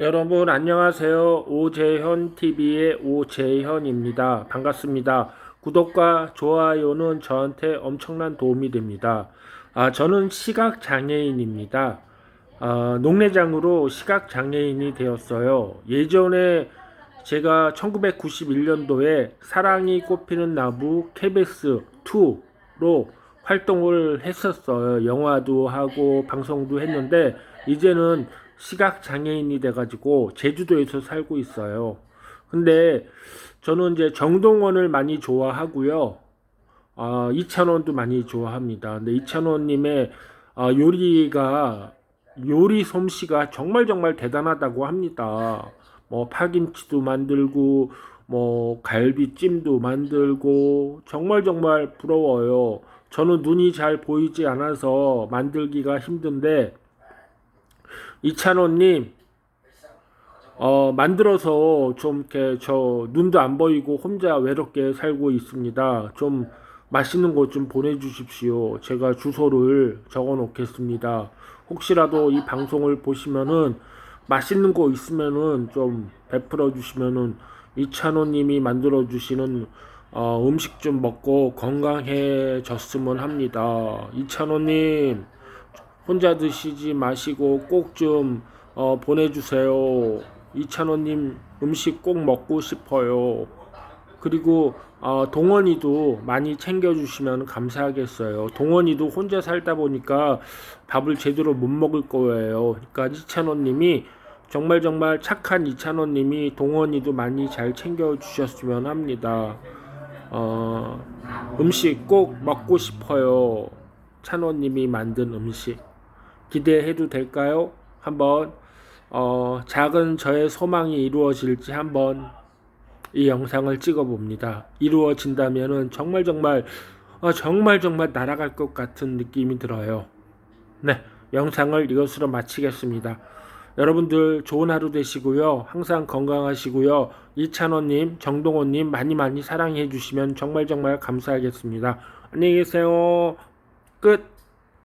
여러분 안녕하세요. 오재현 TV의 오재현입니다. 반갑습니다. 구독과 좋아요는 저한테 엄청난 도움이 됩니다. 아, 저는 시각 장애인입니다. 아, 농내장으로 시각 장애인이 되었어요. 예전에 제가 1991년도에 사랑이 꽃피는 나무 KBS 2로 활동을 했었어요. 영화도 하고 방송도 했는데 이제는 시각 장애인이 돼가지고 제주도에서 살고 있어요. 근데 저는 이제 정동원을 많이 좋아하고요. 아, 이찬원도 많이 좋아합니다. 근데 이찬원님의 아, 요리가 요리 솜씨가 정말 정말 대단하다고 합니다. 뭐 파김치도 만들고 뭐 갈비찜도 만들고 정말 정말 부러워요. 저는 눈이 잘 보이지 않아서 만들기가 힘든데 이찬원님 어, 만들어서 좀 이렇게 저 눈도 안 보이고 혼자 외롭게 살고 있습니다. 좀 맛있는 것 좀 보내주십시오. 제가 주소를 적어 놓겠습니다. 혹시라도 이 방송을 보시면은 맛있는 거 있으면은 좀 베풀어 주시면은 이찬호님이 만들어 주시는 어, 음식 좀 먹고 건강해졌으면 합니다. 이찬호님 혼자 드시지 마시고 꼭좀 어, 보내주세요. 이찬호님 음식 꼭 먹고 싶어요. 그리고 어, 동원이도 많이 챙겨주시면 감사하겠어요. 동원이도 혼자 살다 보니까 밥을 제대로 못 먹을 거예요. 그러니까 이찬호님이 정말 정말 착한 이찬호님이 동원이도 많이 잘 챙겨주셨으면 합니다. 어, 음식 꼭 먹고 싶어요. 찬호님이 만든 음식. 기대해도 될까요? 한번 어, 작은 저의 소망이 이루어질지 한번 이 영상을 찍어 봅니다. 이루어진다면은 정말 정말 어, 정말 정말 날아갈 것 같은 느낌이 들어요. 네, 영상을 이것으로 마치겠습니다. 여러분들 좋은 하루 되시고요. 항상 건강하시고요. 이찬원님, 정동원님 많이 많이 사랑해 주시면 정말 정말 감사하겠습니다. 안녕히 계세요. 끝.